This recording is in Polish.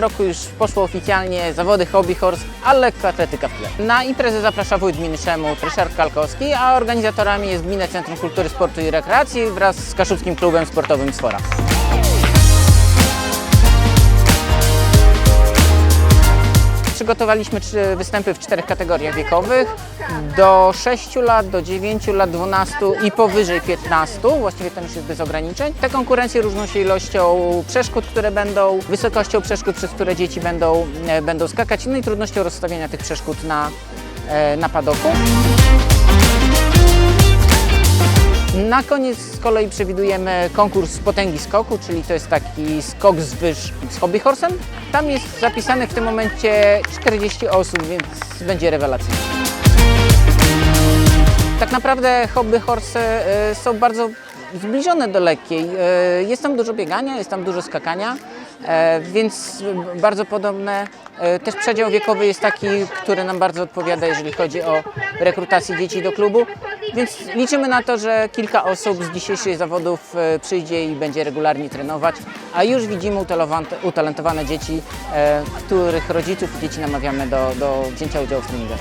czerwcu już poszło oficjalnie zawody hobby horse, ale lekkoatletyka w tle. Na imprezę zaprasza wójt gminy Szemut Ryszard Kalkowski, a organizatorami jest Gminne Centrum Kultury, Sportu i Rekreacji wraz z Kaszubskim Klubem Sportowym Sfora. Przygotowaliśmy występy w czterech kategoriach wiekowych. Do 6 lat, do 9 lat, 12 i powyżej 15. Właściwie ten już jest bez ograniczeń. Te konkurencje różnią się ilością przeszkód, które będą, wysokością przeszkód, przez które dzieci będą, e, będą skakać, no i trudnością rozstawienia tych przeszkód na, e, na padoku. Na koniec kolei przewidujemy konkurs potęgi skoku, czyli to jest taki skok z wyż z hobby horsem. Tam jest zapisanych w tym momencie 40 osób, więc będzie rewelacyjnie. Tak naprawdę hobby horse e, są bardzo zbliżone do lekkiej. E, Jest tam dużo biegania, jest tam dużo skakania, e, więc bardzo podobne. Też przedział wiekowy jest taki, który nam bardzo odpowiada, jeżeli chodzi o rekrutację dzieci do klubu. Więc liczymy na to, że kilka osób z dzisiejszych zawodów e, przyjdzie i będzie regularnie trenować, a już widzimy utalentowane dzieci, e, których rodziców i dzieci namawiamy do, do wzięcia udziału w treningach.